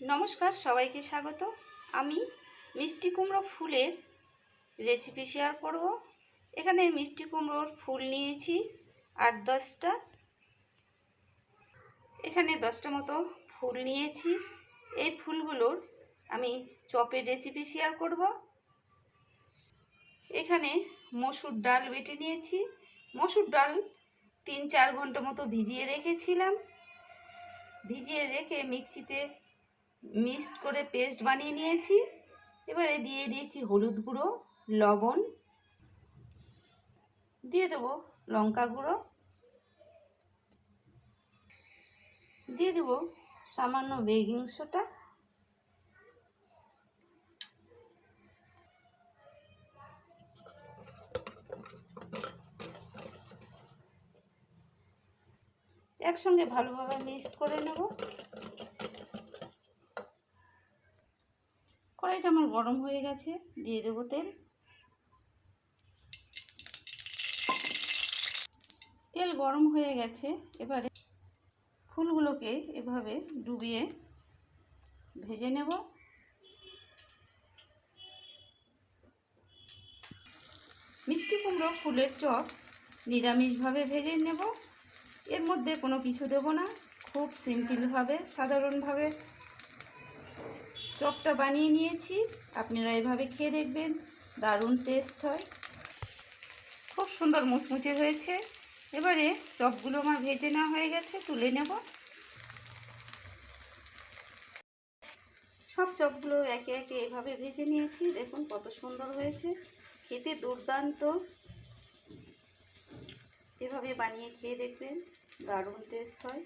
নমস্কার, সবাইকে স্বাগত। আমি মিষ্টি কুমড়ো ফুলের রেসিপি শেয়ার করব। এখানে মিষ্টি কুমড়োর ফুল নিয়েছি, আট দশটা। এখানে দশটা মতো ফুল নিয়েছি। এই ফুলগুলোর আমি চপের রেসিপি শেয়ার করব। এখানে মসুর ডাল বেটে নিয়েছি। মসুর ডাল তিন চার ঘণ্টা মতো ভিজিয়ে রেখেছিলাম। ভিজিয়ে রেখে মিক্সিতে মিক্সড করে পেস্ট বানিয়ে নিয়েছি। এবারে দিয়ে দিয়েছি হলুদ গুঁড়ো, লবণ। দিয়ে দেবো লঙ্কা গুঁড়ো। দিয়ে দেবো সামান্য বেকিং সোটা একসঙ্গে ভালোভাবে মিক্সড করে নেব। কড়াইটা আমার গরম হয়ে গেছে, দিয়ে দেবো তেল। তেল গরম হয়ে গেছে, এবারে ফুলগুলোকে এভাবে ডুবিয়ে ভেজে নেব। মিষ্টি কুমড়ো ফুলের চপ নিরামিষভাবে ভেজে নেব। এর মধ্যে কোনো কিছু দেব না, খুব সিম্পলভাবে, সাধারণভাবে চপটা বানিয়ে নিয়েছি। আপনারা এভাবে খেয়ে দেখবেন, দারুণ টেস্ট হয়। খুব সুন্দর মুচমুচে হয়েছে। এবারে চপগুলো আমার ভেজে নেওয়া হয়ে গেছে, তুলে নেব। সব চপগুলো একে একে এভাবে ভেজে নিয়েছি। দেখুন কত সুন্দর হয়েছে। খেতে দুর্দান্ত। এভাবে বানিয়ে খেয়ে দেখবেন, দারুণ টেস্ট হয়।